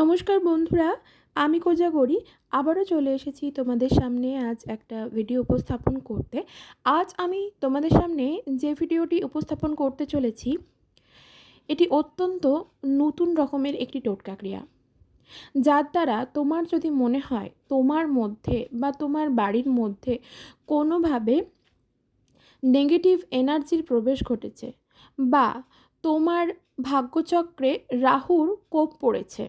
নমস্কার বন্ধুরা, আমি কোজাগরি আবারও চলে এসেছি তোমাদের সামনে আজ একটা ভিডিও উপস্থাপন করতে। আজ আমি তোমাদের সামনে যে ভিডিওটি উপস্থাপন করতে চলেছি, এটি অত্যন্ত নতুন রকমের একটি টোটকা ক্রিয়া। যার দ্বারা তোমার যদি মনে হয় তোমার মধ্যে বা তোমার বাড়ির মধ্যে কোনোভাবে নেগেটিভ এনার্জির প্রবেশ ঘটেছে বা তোমার ভাগ্যচক্রে রাহুর কোপ পড়েছে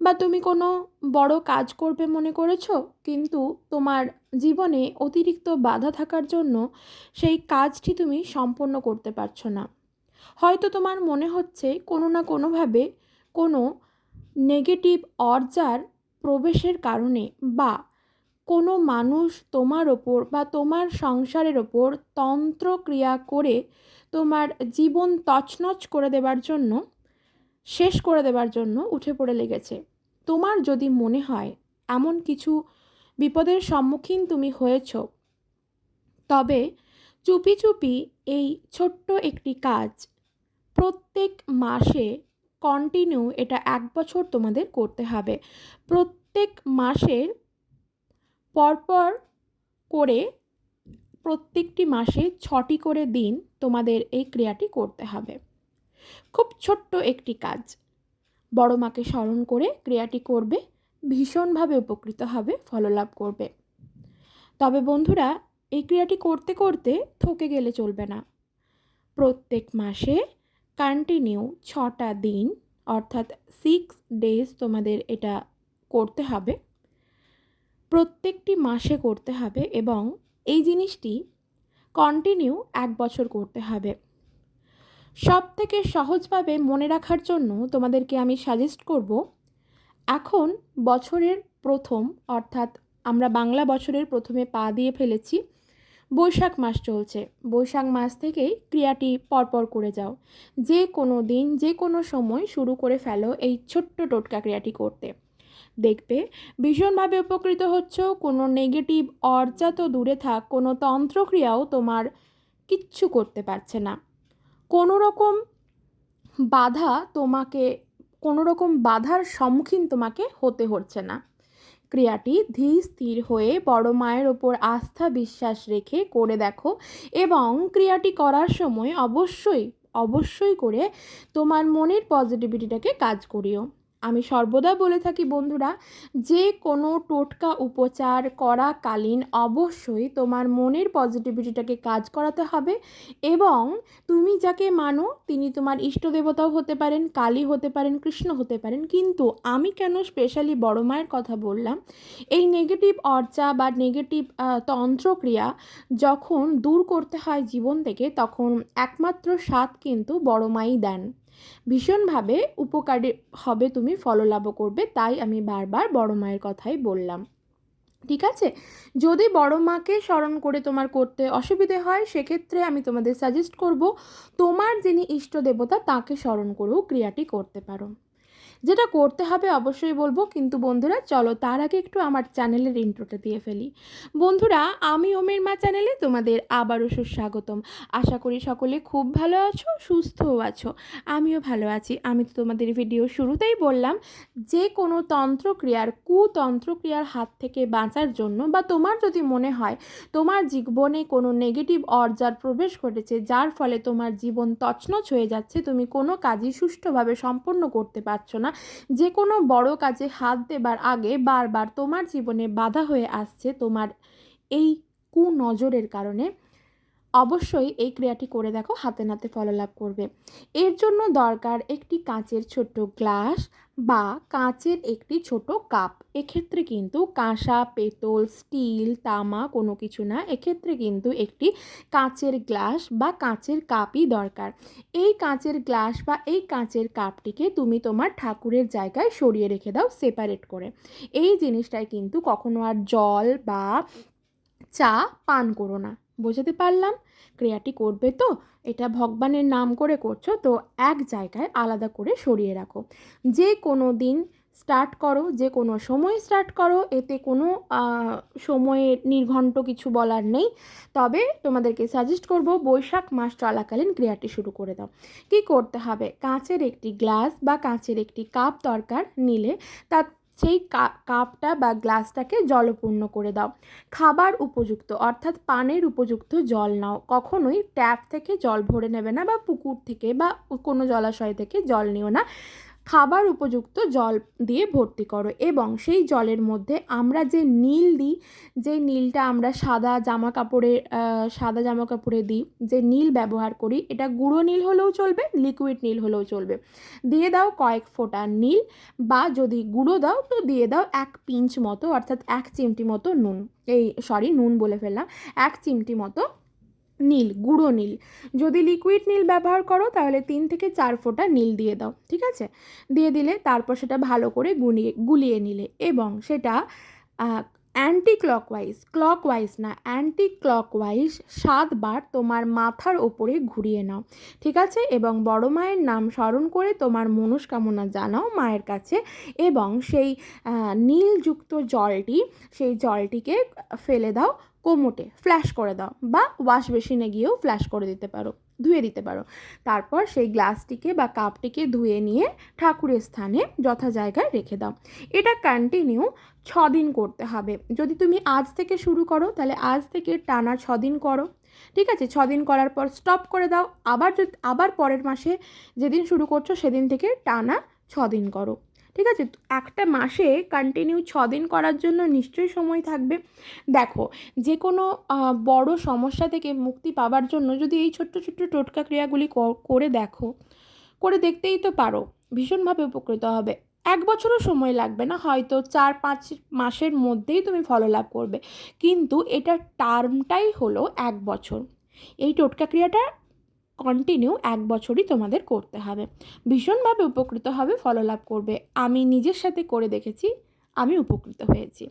বা তুমি কোনো বড় কাজ করবে মনে করেছ? কিন্তু তোমার জীবনে অতিরিক্ত বাধা থাকার জন্য সেই কাজটি তুমি সম্পন্ন করতে পারছ না। হয়তো তোমার মনে হচ্ছে কোনো না কোনোভাবে কোনো নেগেটিভ অর্জার প্রবেশের কারণে বা কোনো মানুষ তোমার ওপর বা তোমার সংসারের ওপর তন্ত্রক্রিয়া করে তোমার জীবন তছনছ করে দেবার জন্য শেষ করে দেবার জন্য উঠে পড়ে লেগেছে। তোমার যদি মনে হয় এমন কিছু বিপদের সম্মুখীন তুমি হয়েছ, তবে চুপি চুপি এই ছোট্ট একটি কাজ প্রত্যেক মাসে কন্টিনিউ এটা এক বছর তোমাদের করতে হবে। প্রত্যেক মাসের পরপর করে প্রত্যেকটি মাসে ছটি করে দিন তোমাদের এই ক্রিয়াটি করতে হবে। খুব ছোট্ট একটি কাজ। বড় মাকে স্মরণ করে ক্রিয়াটি করবে, ভীষণভাবে উপকৃত হবে, ফললাভ করবে। তবে বন্ধুরা, এই ক্রিয়াটি করতে করতে থকে গেলে চলবে না। প্রত্যেক মাসে কন্টিনিউ ছটা দিন, অর্থাৎ সিক্স ডেজ তোমাদের এটা করতে হবে। প্রত্যেকটি মাসে করতে হবে এবং এই জিনিসটি কন্টিনিউ এক বছর করতে হবে। সব থেকে সহজভাবে মনে রাখার জন্য তোমাদেরকে আমি সাজেস্ট করব, এখন বছরের প্রথম, অর্থাৎ আমরা বাংলা বছরের প্রথমে পা দিয়ে ফেলেছি, বৈশাখ মাস চলছে। বৈশাখ মাস থেকেই ক্রিয়াটি পরপর করে যাও। যে কোনো দিন, যে কোনো সময় শুরু করে ফেলো এই ছোট্ট টোটকা ক্রিয়াটি করতে। দেখবে, ভীষণভাবে উপকৃত হচ্ছ, কোনো নেগেটিভ অর্জা তো দূরে থাক, কোনো তন্ত্রক্রিয়াও তোমার কিচ্ছু করতে পারছে না। কোনো রকম বাধা তোমাকে কোনো রকম বাধার সম্মুখীন তোমাকে হতে হচ্ছে না। ক্রিয়াটি ধীর স্থির হয়ে বড় মায়ের ওপর আস্থা বিশ্বাস রেখে করে দেখো এবং ক্রিয়াটি করার সময় অবশ্যই অবশ্যই করে তোমার মনের পজিটিভিটিটাকে কাজ করিও। আমি সর্বদা বলে থাকি বন্ধুরা, যে কোনো টোটকা উপচার করাকালীন অবশ্যই তোমার মনের পজিটিভিটিটাকে কাজ করাতে হবে এবং তুমি যাকে মানো, তিনি তোমার ইষ্ট দেবতাও হতে পারেন, কালী হতে পারেন, কৃষ্ণ হতে পারেন। কিন্তু আমি কেন স্পেশালি বড় মায়ের কথা বললাম? এই নেগেটিভ অর্চা বা নেগেটিভ তন্ত্রক্রিয়া যখন দূর করতে হয় জীবন থেকে, তখন একমাত্র স্বাদ কিন্তু বড় মাই দেন। ভীষণভাবে উপকারী হবে তুমি, ফললাভও করবে, তাই আমি বারবার বড় মায়ের কথাই বললাম। ঠিক আছে? যদি বড় মাকে স্মরণ করে তোমার করতে অসুবিধে হয়, সেক্ষেত্রে আমি তোমাদের সাজেস্ট করব, তোমার যিনি ইষ্ট দেবতা, তাকে স্মরণ করেও ক্রিয়াটি করতে পারো। যেটা করতে হবে অবশ্যই বলব, কিন্তু বন্ধুরা চলো তার আগে একটু আমার চ্যানেলের ইন্ট্রোটা দিয়ে ফেলি। বন্ধুরা, আমি ওমের মা চ্যানেলে তোমাদের আবারও সুস্বাগতম। আশা করি সকলে খুব ভালো আছো, সুস্থও আছো, আমিও ভালো আছি। আমি তো তোমাদের ভিডিও শুরুতেই বললাম, যে কোনো তন্ত্রক্রিয়ার, কুতন্ত্রক্রিয়ার হাত থেকে বাঁচার জন্য বা তোমার যদি মনে হয় তোমার জীবনে কোনো নেগেটিভ অর্জার প্রবেশ ঘটেছে, যার ফলে তোমার জীবন তছনছ হয়ে যাচ্ছে, তুমি কোনো কাজই সুষ্ঠুভাবে সম্পন্ন করতে পারছ না। যে কোনো বড় কাজে হাত দেবার আগে বারবার তোমার জীবনে বাধা হয়ে আসছে তোমার এই কুনজরের কারণে। অবশ্যই এই ক্রিয়াটি করে দেখো, হাতে নাতে ফললাভ করবে। এর জন্য দরকার একটি কাঁচের ছোট্ট গ্লাস বা কাঁচের একটি ছোট কাপ। এক্ষেত্রে কিন্তু কাঁসা, পেতল, স্টিল, তামা কোনো কিছু না, এক্ষেত্রে কিন্তু একটি কাঁচের গ্লাস বা কাঁচের কাপই দরকার। এই কাঁচের গ্লাস বা এই কাঁচের কাপটিকে তুমি তোমার ঠাকুরের জায়গায় সরিয়ে রেখে দাও সেপারেট করে। এই জিনিসটাই কিন্তু কখনো আর জল বা চা পান করো না। বোঝাতে পারলাম। ক্রিয়াটি করবে তো? এটা ভগবানের নাম করে করছ তো এক জায়গায় আলাদা করে সরিয়ে রাখো। যে কোনো দিন স্টার্ট করো যে কোনো সময় স্টার্ট করো এতে কোনো আহ, সময়ের নির্ঘণ্ট কিছু বলার নেই। তবে তোমাদেরকে সাজেস্ট করব বৈশাখ মাস চলাকালীন ক্রিয়াটি শুরু করে দাও। কি করতে হবে? কাঁচের একটি গ্লাস বা কাঁচের একটি কাপ দরকার নিলে তা সেই কাপটা বা গ্লাসটাকে জলপূর্ণ করে দাও। খাবার উপযুক্ত, অর্থাৎ পানের উপযুক্ত জল নাও। কখনোই ট্যাপ থেকে জল ভরে নেবে না বা পুকুর থেকে বা কোনো জলাশয় থেকে জল নিও না। খাবার উপযুক্ত জল দিয়ে ভর্তি করো এবং সেই জলের মধ্যে আমরা যে নীল দিই, যে নীলটা আমরা সাদা জামা কাপড়ে সাদা জামা কাপড়ে দিই, যে নীল ব্যবহার করি, এটা গুঁড়ো নীল হলেও চলবে লিকুইড নীল হলেও চলবে। দিয়ে দাও কয়েক ফোঁটা নীল বা যদি গুঁড়ো দাও, তো দিয়ে দাও এক পিঞ্চ মতো, অর্থাৎ এক চিমটি মতো নুন। এই সরি নুন বলে ফেললাম। এক চিমটি মতো নীল, গুঁড়ো নীল। যদি লিকুইড নীল ব্যবহার করো, তাহলে তিন থেকে চার ফোঁটা নীল দিয়ে দাও, ঠিক আছে? দিয়ে দিলে তারপর সেটা ভালো করে গুলিয়ে গুলিয়ে নিলে এবং সেটা অ্যান্টি ক্লকওয়াইজ ক্লকওয়াইজ না অ্যান্টি ক্লকওয়াইজ সাতবার তোমার মাথার ওপরে ঘুরিয়ে নাও, ঠিক আছে? এবং বড় মায়ের নাম স্মরণ করে তোমার মনস্কামনা জানাও মায়ের কাছে এবং সেই নীলযুক্ত জলটি, সেই জলটিকে ফেলে দাও কোমোটে ফ্ল্যাশ করে দাও বা ওয়াশ বেসিনে গিয়েও ফ্ল্যাশ করে দিতে পারো, ধুয়ে দিতে পারো। তারপর সেই গ্লাসটিকে বা কাপটিকে ধুয়ে নিয়ে ঠাকুরের স্থানে যথা জায়গায় রেখে দাও। এটা কন্টিনিউ ছ দিন করতে হবে। যদি তুমি আজ থেকে শুরু করো, তাহলে আজ থেকে টানা ছ দিন করো। ঠিক আছে? ছ দিন করার পর স্টপ করে দাও। আবার যদি, আবার পরের মাসে যেদিন শুরু করছ, সেদিন থেকে টানা ছ দিন করো। ঠিক আছে? একটা মাসে কন্টিনিউ ছ দিন করার জন্য নিশ্চয়ই সময় থাকবে। দেখো যে কোনো বড় সমস্যা থেকে মুক্তি পাওয়ার জন্য যদি এই ছোট্ট ছোট্ট টোটকা ক্রিয়াগুলি করে দেখো, করে দেখতেই তো পারো, ভীষণভাবে উপকৃত হবে। এক বছরও সময় লাগবে না, হয়তো চার, পাঁচ মাসের মধ্যেই তুমি ফললাভ করবে। কিন্তু এটার টার্মটাই হলো এক বছর। এই টোটকা ক্রিয়াটা কন্টিনিউ এক বছরই তোমাদের করতে হবে। ভীষণভাবে উপকৃত হবে, ফললাভ করবে। আমি নিজের সাথে করে দেখেছি, আমি উপকৃত হয়েছি।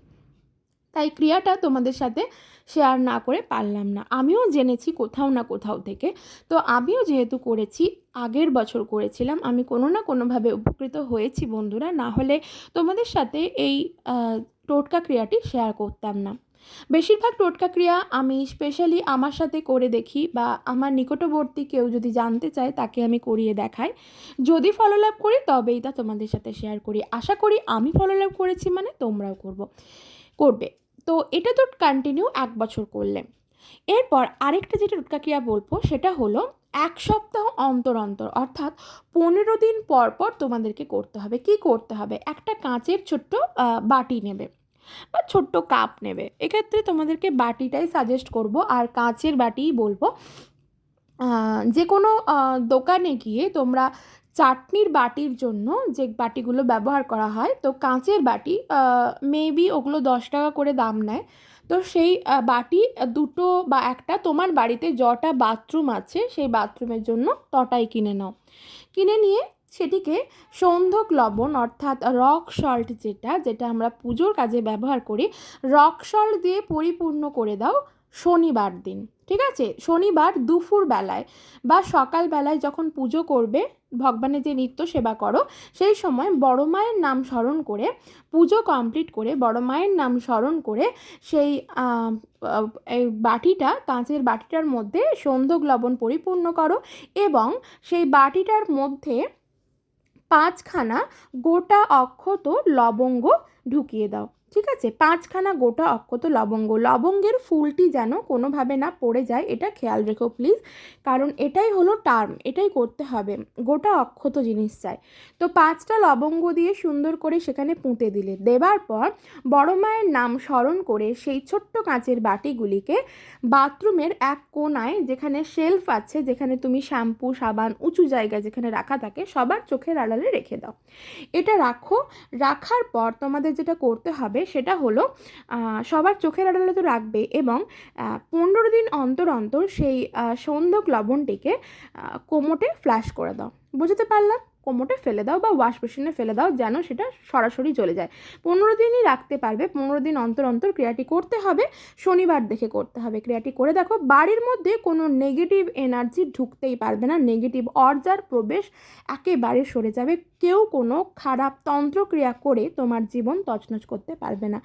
তাই ক্রিয়াটা তোমাদের সাথে শেয়ার না করে পারলাম না। আমিও জেনেছি কোথাও না কোথাও থেকে। তো আমিও যেহেতু করেছি, আগের বছর করেছিলাম, আমি কোনো না কোনোভাবে উপকৃত হয়েছি বন্ধুরা। না হলে তোমাদের সাথে এই টোটকা ক্রিয়াটি শেয়ার করতাম না। বেশিরভাগ টোটকা ক্রিয়া আমি স্পেশালি আমার সাথে করে দেখি বা আমার নিকটবর্তী কেউ যদি জানতে চায় তাকে আমি করিয়ে দেখাই। যদি ফলোলাভ করি তবেই তা তোমাদের সাথে শেয়ার করি। আশা করি আমি ফলোলাভ করেছি মানে তোমরাও করব, করবে। তো এটা তো কন্টিনিউ এক বছর করলে। এরপর আরেকটা যেটা টোটকা ক্রিয়া বলব সেটা হলো এক সপ্তাহ অন্তর অন্তর অর্থাৎ পনেরো দিন পর পর তোমাদেরকে করতে হবে। কি করতে হবে? একটা কাঁচের ছোট্ট বাটি নেবে। বা ছোট্ট কাপ নেবে। এক্ষেত্রে তোমাদেরকে বাটিটাই সাজেস্ট করব, আর কাঁচের বাটিই বলব। যে কোনো দোকানে গিয়ে তোমরা চাটনির বাটির জন্য যে বাটিগুলো ব্যবহার করা হয়, তো কাঁচের বাটি মেবি ওগুলো দশ টাকা করে দাম নেয়। তো সেই বাটি দুটো বা একটা তোমার বাড়িতে যটা বাথরুম আছে, সেই বাথরুমের জন্য তটাই কিনে নাও। কিনে নিয়ে সেটিকে সন্ধক লবণ অর্থাৎ রক সল্ট যেটা যেটা আমরা পুজোর কাজে ব্যবহার করি, রক সল্ট দিয়ে পরিপূর্ণ করে দাও শনিবার দিন, ঠিক আছে? শনিবার দুপুর বেলায় বা সকাল বেলায় যখন পুজো করবে, ভগবানের যে নিত্য সেবা করো, সেই সময় বড় মায়ের নাম স্মরণ করে, পুজো কমপ্লিট করে, বড় মায়ের নাম স্মরণ করে সেই বাটিটা, কাঁচের বাটিটার মধ্যে সন্ধক লবণ পরিপূর্ণ করো এবং সেই বাটিটার মধ্যে পাঁচখানা গোটা অক্ষত লবঙ্গ ঢুকিয়ে দাও। ঠিক আছে? পাঁচখানা গোটা অক্ষত লবঙ্গ। লবঙ্গের ফুলটি যেন কোনোভাবে না পড়ে যায়, এটা খেয়াল রেখো প্লিজ কারণ এটাই হলো টার্ম এটাই করতে হবে। গোটা অক্ষত জিনিস চাই। তো পাঁচটা লবঙ্গ দিয়ে সুন্দর করে সেখানে পুঁতে দিলে। দেবার পর বড় মায়ের নাম স্মরণ করে সেই ছোট্ট কাঁচের বাটিগুলিকে বাথরুমের এক কোণায় যেখানে শেলফ আছে, যেখানে তুমি শ্যাম্পু সাবান উঁচু জায়গায় যেখানে রাখা থাকে, সবার চোখের আড়ালে রেখে দাও। এটা রাখো। রাখার পর তোমাদের যেটা করতে হবে সেটা হলো সবার চোখের আড়ালে তো রাখবে এবং পনেরো দিন অন্তর অন্তর সেই সন্ধ্যক লবণটিকে কোমোটে ফ্ল্যাশ করে দাও। বুঝতে পারলাম? কোমোটে ফেলে দাও বা ওয়াশ ফেলে দাও যেন সেটা সরাসরি চলে যায়। পনেরো দিনই রাখতে পারবে, পনেরো দিন অন্তর অন্তর ক্রিয়াটি করতে হবে, শনিবার দেখে করতে হবে। ক্রিয়াটি করে দেখো, বাড়ির মধ্যে কোনো নেগেটিভ এনার্জি ঢুকতেই পারবে না নেগেটিভ অর্জার প্রবেশ একেবারে সরে যাবে। কেউ কোনো খারাপ তন্ত্রক্রিয়া করে তোমার জীবন তছনছ করতে পারবে না।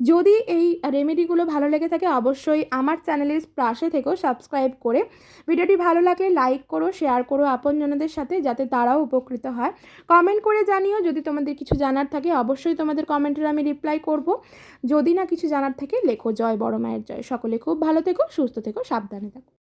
যদি এই রেমেডিগুলো ভালো লেগে থাকে, অবশ্যই আমার চ্যানেলের পাশে থেকেও সাবস্ক্রাইব করে ভিডিওটি ভালো লাগলে লাইক করো শেয়ার করো আপনজনদের সাথে যাতে তারাও উপকৃত হয়। কমেন্ট করে জানিও যদি তোমাদের কিছু জানার থাকে, অবশ্যই তোমাদের কমেন্টের আমি রিপ্লাই করব। যদি না কিছু জানার থাকে, লেখো জয় বড় মায়ের জয়। সকলে খুব ভালো থেকো, সুস্থ থেকো, সাবধানে থাকো।